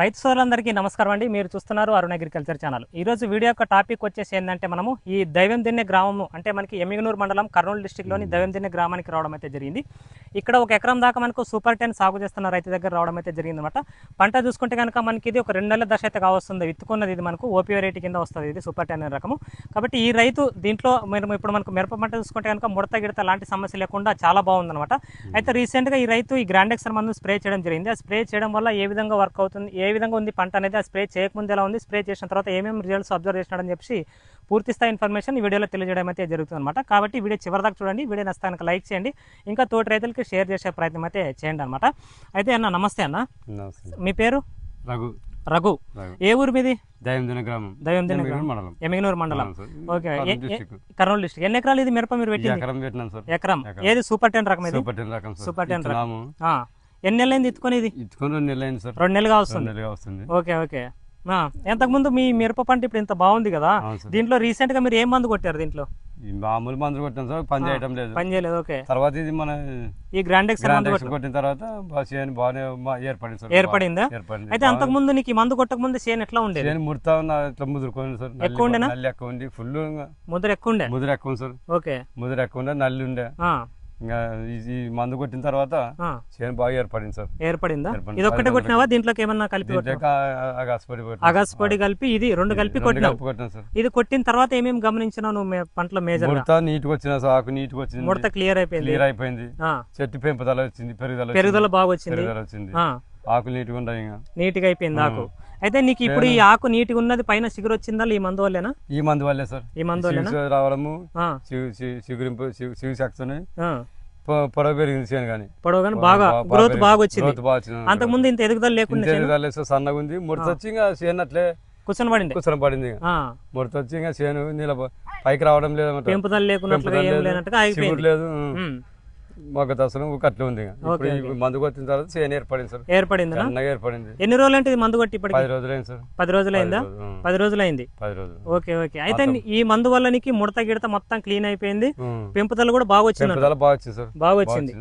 రైతు సోదరులందరికీ నమస్కారం అండి. మీరు చూస్తున్నారు అరుణ్ అగ్రికల్చర్ ఛానల్. ఈ రోజు వీడియో యొక్క టాపిక్ వచ్చేసి ఏంటంటే మనము ఈ దైవం దిన్నె గ్రామము అంటే మనకి ఎమ్మిగనూరు మండలం కర్నూలు డిస్టిక్లోని దైవం దిన్నె గ్రామానికి రావడం అయితే జరిగింది. ఇక్కడ ఒక ఎకరం దాకా మనకు సూపర్ టెన్ సాగు చేస్తున్న రైతు దగ్గర రావడం అయితే జరిగింది అనమాట పంట చూసుకుంటే కనుక మనకి ఇది ఒక రెండు నెలల దశ అయితే కావస్తుంది. విత్తుకున్నది ఇది మనకు ఓపీ రేట్ కింద వస్తుంది ఇది సూపర్ టెన్ అనే రకము. కాబట్టి ఈ రైతు దీంట్లో మీరు ఇప్పుడు మనకు మిరప పంట చూసుకుంటే కనుక ముడత గిడత లాంటి సమస్య లేకుండా చాలా బాగుందన్నమాట. అయితే రీసెంట్గా ఈ రైతు ఈ గ్రాండెక్సర్ మందు స్ప్రే చేయడం జరిగింది. ఆ స్ప్రే చేయడం వల్ల ఏ విధంగా వర్క్ అవుతుంది ఏ విధంగా ఉంది పంట అనేది ఆ స్ప్రే చేయకముందు ఎలా ఉంది స్ప్రే చేసిన తర్వాత ఏమేమి రిజల్ట్స్ అబ్జర్వ్ చేసినాడని చెప్పి పూర్తి స్థాయి ఇన్ఫర్మేషన్ ఈ వీడియోలో తెలియజేయడం అయితే జరుగుతుంది అనమాట కాబట్టి వీడియో చివరిదాకా చూడండి వీడియో నస్తానికి లైక్ చేయండి ఇంకా తోటి రైతులకి షేర్ చేసే ప్రయత్నం అయితే చేయండి అనమాట అయితే అన్న నమస్తే అన్న. మీ పేరు? రఘు. రఘు. ఏ ఊరు మీది? దయందిన గ్రామం. మండలం. ఎమిగనూరు. ఓకే. కర్నూలు ఏ- ఏ- డిస్ట్రిక్ట్. ఎన్ని ఎకరాలు ఇది మిరప మీరు పెట్టింది? ఎకరం పెట్టినాం సార్. ఎకరం. ఏది? సూపర్ టెన్ రకం ఇది? సూపర్ టెన్ రకం సార్. సూపర్ టెన్ రకం. ఎన్ని నెలలైంది ఎత్తుకొని ఇది ఇచ్చుకొని రెండు నెలలు అయింది సార్. రెండు నెలలుగా వస్తుంది. నెలలుగా వస్తుంది. Okay okay. ఎంతకుముందు మీ మిరప పంట ఇప్పుడు ఇంత బాగుంది కదా దీంట్లో రీసెంట్గా మీరు ఏం మందు కొట్టారు దీంట్లో? మామూలు మందులు కొట్టాం సార్ పని చేయటం లేదు. పని చేయలేదు ఓకే. తర్వాత ఇది మన ఈ గ్రాండెక్స్ మందు కొట్టిన తర్వాత బాగానే ఏర్పడింది సార్. ఏర్పడిందా? ఏర్పడింది. అయితే అంతకు ముందు నీకు ఈ మందు కొట్టక ముందు చేను ఎట్లా ఉండేది? చేయని ముడతా ఉన్న ఇట్లా ముదురుకోండి సార్ నల్లి- ఎక్కువ ఉండేనా? నల్లి ఎక్కువ ఉంది ఫుల్ ముద్ర ఎక్కువ ఉండే? ముదురు ఎక్కువ సార్. ఓకే. ముదురు ఎక్కువ ఉండే నల్లి ఉండే. ఇంకా ఈ- ఈ మందు కొట్టిన తర్వాత ఆ, చేయని బాగా ఏర్పడింది సార్. ఏర్పడిందా. ఇది ఒక్కటే కొట్టినావా? దీంట్లోకి ఏమన్నా కలిపి అగాసపడి కలిపి ఇది రెండు కలిపి కొట్టినాం సార్. ఇది కొట్టిన తర్వాత ఏమేమి గమనించినావు నువ్వు పంటలో మేజర్ ముడత నీట్గా వచ్చిన సాకు నీట్గా వచ్చింది. ముడత క్లియర్ అయిపోయింది. క్లియర్ అయిపోయింది. చెట్టు పెంపుదల వచ్చింది పెరుగుదల. పెరుగుదల బాగా వచ్చింది. పెరుగుదల వచ్చింది. ఆ, ఆకులు నీట్గా ఉన్నాయి నీట్గా అయిపోయింది ఆకు. అయితే నీకు ఇప్పుడు ఈ ఆకు నీట్గా ఉన్నది పైన చిగురు వచ్చిందా ఈ మందు వల్లేనా? ఈ మందు వల్లే సార్. ఈ మందు వల్లేనా? చిగురు రావడము చిగురింపు చిగు- చిగు శక్తిని ఆ. పొడవ పెరిగింది చేయను కానీ. పొడవు కానీ బాగా గ్రోత్ బాగా వచ్చింది. వచ్చింది. అంతకుముందు ఇంత ఎదుగుదల లేకుండా ఎదుగుదల సన్నగా ఉంది. ముడత వచ్చి ఇంకా చేను అట్లే కూర్చొని పడింది. కూర్చొని పడింది ముడత వచ్చి ఇంకా చేను నీళ్ళ పైకి రావడం లేదన్నమాట. పెంపుదల ఏం లేదు, మొగ్గ దశనం అట్లే ఉంది ఇప్పుడు మందు కొట్టిన తర్వాత చేను ఏర్పడింది సార్. ఏర్పడిందా? ఏర్పడింది. ఎన్ని రోజులు అంటే మందు కొట్టి ఇప్పటికి? పది రోజులైంది సార్. పది రోజులైందా? పది రోజులు, ఉం. పది రోజులైంది. పది రోజులు. Okay okay. అయితే ఈ మందు వల్ల నీకు ముడత గిడత మొత్తం క్లీన్ అయిపోయింది. పెంపుదల కూడా బాగా వచ్చింది బాగా వచ్చింది సార్. బాగా వచ్చింది.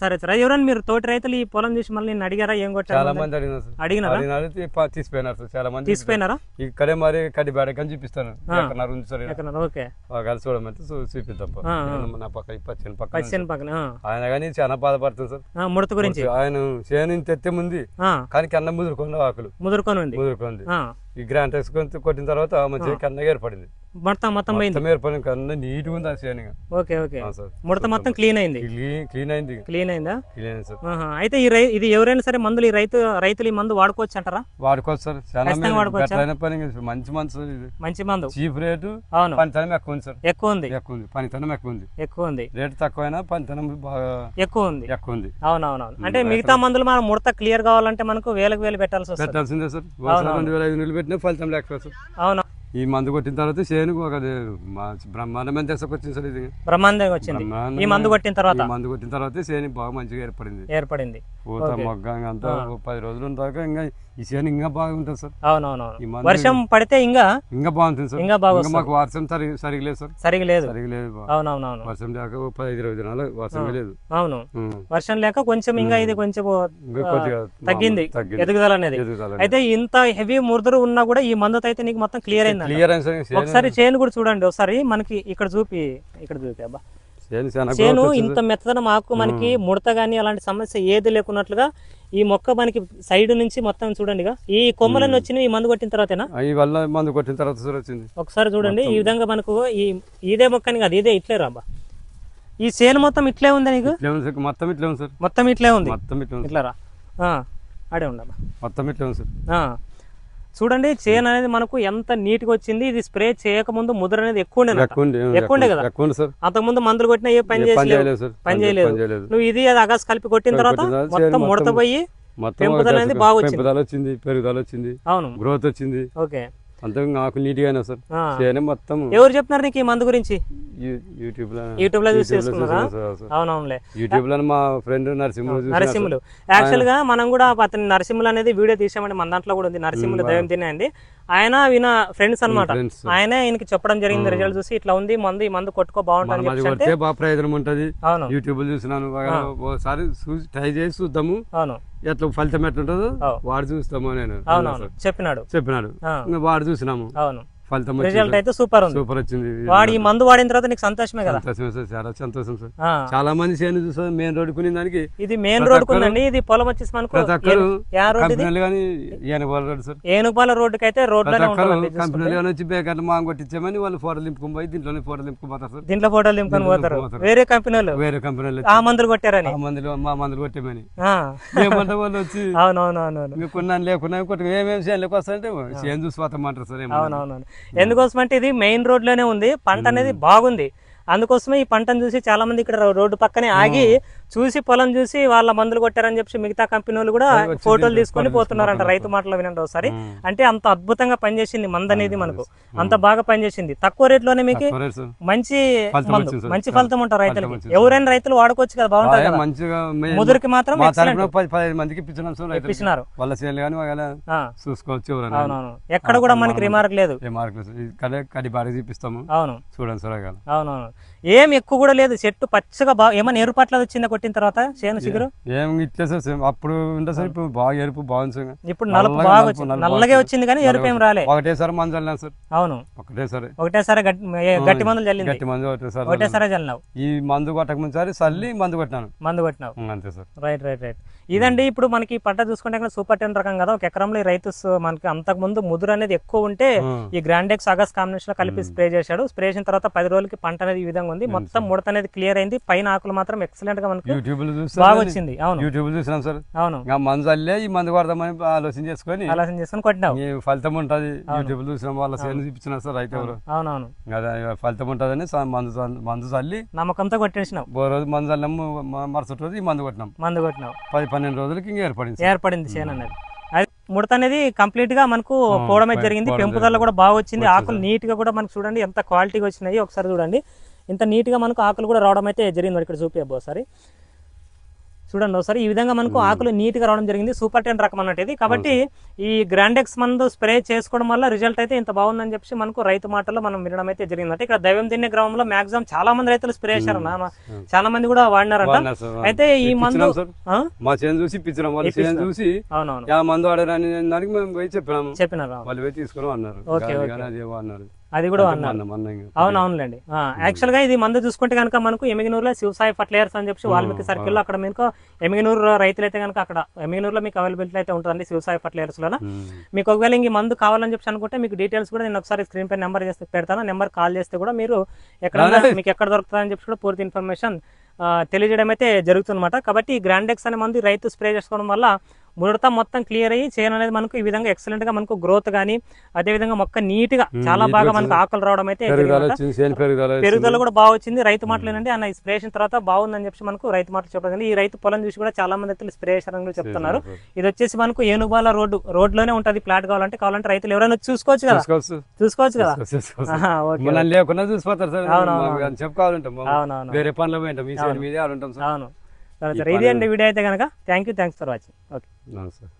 సరే సరే. ఎవరైనా మీరు తోటి రైతులు ఈ పొలం చూసి మళ్ళీ నిన్ను అడిగారా? ఏం చాలా కొట్టారు మంది అడిగినారు సార్. అడిగినారా? తీసిపోయినారు సార్. చాలా మంది తీసిపోయినారా? ఇక్కడే మరి కడి బేడకి అని చూపిస్తాను ఎక్కడన్నారు ఉంది సార్ ఈడ. ఎక్కడ ఓకే. కలిసి చూడమంటే చూపిద్దాం. నేను నా పక్క పచ్చని పక్క పచ్చిని పక్కన ఆ. ఆయన కానీ చాలా బాధపడుతుంది సార్. ముడత గురించి? ఆయన చేను తెత్తే ముందు కానీ కన్న ముదురుకుంది ఆకులు ముదురుకొని ముదురుకుంది ఈ గ్రాంట్ వేసుకొని కొట్టిన తర్వాత మంచిగా కన్నగా ఏర్పడింది. మొత్తం మొత్తం పోయింది. ఏర్పడింది కన్న నీట్గా ఉంది ఇంకా. Okay okay. సార్ ముడత మొత్తం క్లీన్ అయింది. క్లీన్ అయింది. క్లీన్ అయిందా? క్లీన్ అయింది సార్. అయితే ఈ రై ఇది ఎవరైనా సరే మందులు ఈ రైతు రైతులు ఈ మందు వాడుకోవచ్చు అంటారా? వాడుకోవచ్చు సార్. చాలా వాడుకోవచ్చా? పని మంచి సార్ ఇది. మంచి మందు. చీప్ రేటు అవును. పనితనం ఎక్కువ ఉంది సార్. ఎక్కువ ఉంది. ఎక్కువ ఉంది. పనితనం ఎక్కువ ఉంది. ఎక్కువ ఉంది. రేటు తక్కువైనా పనితనం బాగా ఎక్కువ ఉంది. ఎక్కువ ఉంది. అవునవునవును. అంటే మిగతా మందులు మనం ముడత క్లియర్ కావాలంటే మనకు వేలకు వేలు పెట్టాల్సి వస్తుంది. పెట్టాల్సిందే సార్. రెండు వేల ఐదు వందలు పెట్టినా ఫలితం లేకపోతే సార్. అవును. ఈ మందు కొట్టిన తర్వాత చేనుకు ఒక బ్రహ్మాండమైన దశకు వచ్చింది సార్ ఇది. బ్రహ్మాండంగా వచ్చింది. ఈ మందు కొట్టిన తర్వాత? మందు కొట్టిన తర్వాత చేను బాగా మంచిగా ఏర్పడింది. ఏర్పడింది. పూత మొగ్గ అంతా పది రోజులు దాకా ఇంకా ఈ చేను ఇంకా బాగుంటుంది సార్. ఈ అవునవునవును మందు వర్షం పడితే ఇంకా ఇంకా బాగుంటుంది సార్. ఇంకా బాగా ఇంకా మాకు వర్షం సరి సరిగా లేదు సార్. సరిగా లేదు. సరిగా లేదు అవునవునవును. వర్షం లేక పది ఇరవై దినాలు వర్షమే లేదు. అవును. వర్షం లేక కొంచెం ఇంకా ఇది కొంచెం తగ్గింది. ఎదుగుదల అనేది. అయితే ఇంత హెవీ మురుదురు ఉన్నా కూడా ఈ మందుతో అయితే నీకు మొత్తం క్లియర్ అయింది క్లియర్ అయింది ఒకసారి చేను కూడా చూడండి. ఒకసారి మనకి ఇక్కడ చూపి ఇక్కడ చూపి అబ్బా. చేను. ఇంత మెత్తదనం ఆకు మనకి ముడత గానీ అలాంటి సమస్య ఏది లేకున్నట్లుగా ఈ మొక్క మనకి సైడ్ నుంచి మొత్తం చూడండి. ఈ కొమ్మలన్నీ వచ్చినాయి ఈ మందు కొట్టిన తర్వాతేనా? ఈ వల్ల మందు కొట్టిన తర్వాత వచ్చింది. ఒకసారి చూడండి ఈ విధంగా మనకు ఈ ఇదే మొక్కని కాదు ఇదే ఇట్లే రాబా. ఈ చేను మొత్తం ఇట్లే ఉందా నీకు? మొత్తం ఇట్లే ఉంది సార్. మొత్తం ఇట్లే ఉంది. మొత్తం ఇట్లే ఉంది. ఇట్లా రా. ఉండమ్మా మొత్తం ఇట్లే ఉంది సార్. చూడండి చేను అనేది మనకు ఎంత నీట్గా వచ్చింది ఇది స్ప్రే చేయకముందు ముద్ర అనేది ఎక్కువ ఉండేనట. ఎక్కువ ఉంది ఎక్కువ ఉండే కదా? అంతకుముందు మందులు కొట్టినా ఏ పని చేయలేదు. పని చేయలేదు. నువ్వు ఇది అది అగాస్ కలిపి కొట్టిన తర్వాత మొత్తం ముడత పోయి మొత్తం పెంపుదల అనేది బాగా వచ్చింది పెరుగుదల వచ్చింది అవును. గ్రోత్ వచ్చింది. ఓకే. అంతా నాకు నీట్గా అయినా సార్. చేనే మొత్తం. ఎవరు చెప్తున్నారు నీకు ఈ మందు గురించి? యూట్యూబ్లో యూట్యూబ్లో చూసి. అవునవునులే. యూట్యూబ్లో మా ఫ్రెండ్ నరసింహ చూసి నరసింహులు యాక్చువల్గా మనం కూడా అతని నరసింహులు అనేది వీడియో తీసామండి మన దాంట్లో కూడా ఉంది. నరసింహులు దైవం తినే అండి ఆయన ఈయన ఫ్రెండ్స్ అన్నమాట. ఫ్రెండ్స్. ఆయనే ఈయనకి చెప్పడం జరిగింది. రిజల్ట్ చూసి ఇట్లా ఉంది మందు ఈ మందు కొట్టుకో బాగుంటుంది బాగా ప్రయోజనం ఉంటది. యూట్యూబ్ చూసినాను. ఒకసారి ట్రై చేసి చూద్దాము. అవును. ఎట్లా ఫలితం ఎట్లుంటుందో. వాడు చూస్తాము నేను. అవునవును. చెప్పినాడు. చెప్పినాడు. వాడు చూసినాము అవును ఫలితం రిజల్ట్ అయితే సూపర్ ఉంది. సూపర్ వచ్చింది. వాడు ఈ మందు వాడిన తర్వాత నీకు సంతోషమే కదా. సంతోషం సార్ చాలా సంతోషం సార్. చాలా మంది చేను చూస్తారు మెయిన్ రోడ్డు కొనే దానికి ఇది మెయిన్ రోడ్ ఉందండి ఇది పొలం వచ్చేసి మనకు రోడ్ కంపెనీలు కానీ వాళ్ళ రోడ్డు సార్. ఏనుగుపాల రోడ్డుకి అయితే రోడ్ ప్రతి లోనే ఒక్కరు ఉంటుందండి చూసుకుంటే. కంపెనీలు కానీ వచ్చి బేకర్లు మాంగ కొట్టించామని వాళ్ళు ఫోటోలు నింపుకొని పోయి దీంట్లోనే ఫోటోలు నింపుకుపోతారు సార్. దీంట్లో ఫోటోలు దీంట్లో పోతారు. పోతారు. వేరే కంపెనీలు. వేరే కంపెనీలు ఆ మందులు కొట్టారని. ఆ మందులు మా మందులు కొట్టేమని ఏమంటే వాళ్ళు వచ్చి అవునవునవునవును. ఇంకా కొన్నాను లేకున్నా కొట్టి ఏమేమి చేయాలి వస్తాయంటే చేను చూసి పోతామంటారు సార్ ఏమన్నా. ఎందుకోసం అంటే ఇది మెయిన్ రోడ్లోనే ఉంది. పంట అనేది బాగుంది. అందుకోసమే ఈ పంటను చూసి చాలా మంది ఇక్కడ రోడ్డు పక్కనే ఆగి చూసి పొలం చూసి వాళ్ళ మందులు కొట్టారని చెప్పి మిగతా కంపెనీ వాళ్ళు కూడా ఫోటోలు తీసుకొని పోతున్నారంట రైతు మాటలో వినండి ఒకసారి. అంటే అంత అద్భుతంగా పనిచేసింది మందు అనేది మనకు. అంత బాగా పనిచేసింది. తక్కువ రేట్లోనే మీకు. మంచి. మంచి ఫలితం ఉంటారు రైతులకి. ఎవరైనా రైతులు వాడుకోవచ్చు కదా బాగుంటుంది ముదురుకి మాత్రం మందికి. ఇప్పించినారు. చూసుకోవచ్చు అవునవును. ఎక్కడ కూడా మనకి రిమార్క్ లేదు. చూపిస్తాము అవును. చూడండి సార్ అలా. అవునవును. ఏం ఎక్కువ కూడా లేదు. చెట్టు పచ్చగా బాగా ఏమైనా ఎరుపట్ల వచ్చిందా కొట్టిన తర్వాత చేను చిగురు? ఏం ఇట్లే సార్. అప్పుడు ఉంటే సార్ ఇప్పుడు బాగా ఎరుపు బాగుంది సార్. ఇప్పుడు నలుపు నల్లగా బాగా వచ్చింది నల్లగే బాగా వచ్చింది కానీ ఎరుపు ఏం రాలే. ఒకటేసారి మందు చల్లినా సార్. అవును. ఒకటేసారి. ఒకటేసారి గట్టి మందులు చల్లింది. గట్టి మందు ఒకటేసారి ఒకటేసారి చల్లినావు. ఈ మందు కొట్టక ముందుసారి చల్లి మందు కొట్టినాను. మందు కొట్టినావు. అంతే సార్. Right right right. ఇదండి ఇప్పుడు మనకి పంట చూసుకుంటే సూపర్ టెన్ రకం కదా ఒక ఎకరంలో ఈ రైతు మనకి అంతకు ముందు ముదురు అనేది ఎక్కువ ఉంటే. ఈ గ్రాండెక్స్ అగస్ కాంబినేషన్లో కలిపి స్ప్రే చేశాడు. స్ప్రే చేసిన తర్వాత పది రోజులకి పంట అనేది ఈ విధంగా ఉంది. మొత్తం ముడత అనేది క్లియర్ అయింది. పైన ఆకులు మాత్రం ఎక్సలెంట్గా మనకు బాగా వచ్చింది. అవును. యూట్యూబ్ చూసినాం సార్? అవును. చల్లే ఈ మందు కొడదామని ఆలోచన చేసుకొని ఆలోచన చేసుకుని కొట్టినావు. ఈ ఫలితం ఉంటుంది. యూట్యూబ్ చూసినాం వాళ్ళ చేను చూపించిన సార్ రైతు అవునవును. ఫలితం ఉంటుందని మందు మందు చల్లి నమ్మకంతో కొట్టేసినావు. ఓ రోజు మందు చల్లాము మరుసటి రోజు ఈ మందు కొట్టినాం. మందు కొట్టినావు. పది పన్నెండు రోజులకి ఇంకా ఏర్పడింది. ఏర్పడింది చేను అనేది. అది ముడత అనేది కంప్లీట్గా మనకు పోవడం అయితే జరిగింది. పెంపుదల కూడా బాగా వచ్చింది. ఆకులు నీట్గా కూడా మనకు చూడండి ఎంత క్వాలిటీగా వచ్చినాయి ఒకసారి చూడండి. ఇంత నీట్గా మనకు ఆకులు కూడా రావడం అయితే జరిగింది ఇక్కడ చూపియబ్బో ఒకసారి. చూడండి ఒకసారి ఈ విధంగా మనకు ఆకులు నీట్గా రావడం జరిగింది. సూపర్ టెన్ రకం అన్నట్టు ఇది కాబట్టి ఈ గ్రాండెక్స్ మందు స్ప్రే చేసుకోవడం వల్ల రిజల్ట్ అయితే ఇంత బాగుందని చెప్పి మనకు రైతు మాటల్లో మనం వినడం అయితే జరిగింది అంటే ఇక్కడ దైవం తిన్నే గ్రామంలో మాక్సిమం చాలా మంది రైతులు స్ప్రే చేశారు. చాలా మంది కూడా వాడినారంట. అయితే ఈ మందు? మా చేను చూసి చూసి అవునవును. మందు ఆడారని చెప్పినాము చెప్పినారు. వాళ్ళు పోయి తీసుకుని అన్నారు. అది కూడా అన్నారు. అవును అవునులేండి. యాక్చువల్గా ఇది మందు చూసుకుంటే కనుక మనకు ఎమిగనూరులో శివసాయి ఫర్టిలైజర్స్ అని చెప్పి వాల్మీకి సర్కిల్లో అక్కడ మీకు ఎమిగనూరు రైతులు అయితే కనుక అక్కడ ఎమిగనూరులో మీకు అవైలబిలిటీ అయితే ఉంటుందండి శివసాయి ఫర్టిలైజర్స్లో. మీకు ఒకవేళ ఇంక మందు కావాలని చెప్పి అనుకుంటే మీకు డీటెయిల్స్ కూడా నేను ఒకసారి స్క్రీన్ పై నెంబర్ చేస్తే పెడతాను. నెంబర్ కాల్ చేస్తే కూడా మీరు ఎక్కడ మీకు ఎక్కడ దొరుకుతుందని చెప్పి కూడా పూర్తి ఇన్ఫర్మేషన్ తెలియజేయడం అయితే జరుగుతుందన్నమాట. కాబట్టి ఈ గ్రాండెక్స్ అనే మందు రైతు స్ప్రే చేసుకోవడం వల్ల ముడత మొత్తం క్లియర్ అయ్యి చేయను అనేది మనకు ఈ విధంగా ఎక్సలెంట్గా మనకు గ్రోత్ గానీ అదే విధంగా మొక్క నీట్గా చాలా బాగా మనకు ఆకులు రావడం అయితే పెరుగుదల కూడా బాగా వచ్చింది. రైతు మాటలు ఏంటంటే అన్న స్ప్రే చేసిన తర్వాత బాగుందని చెప్పి మనకు రైతు మాటలు చెప్పడం. ఈ రైతు పొలం చూసి కూడా చాలా మంది రైతులు స్ప్రే చేశారని చెప్తున్నారు. ఇది వచ్చేసి మనకు ఏనుగుబాల రోడ్డు. రోడ్లోనే ఉంటది ప్లాట్ కావాలంటే కావాలంటే రైతులు ఎవరైనా వచ్చి చూసుకోవచ్చు కదా? చూసుకోవచ్చు. కదా? లేకుండా కానీ అవును. సరే సరే ఇది అండి వీడియో అయితే కనుక thank you thanks for watching okay sir.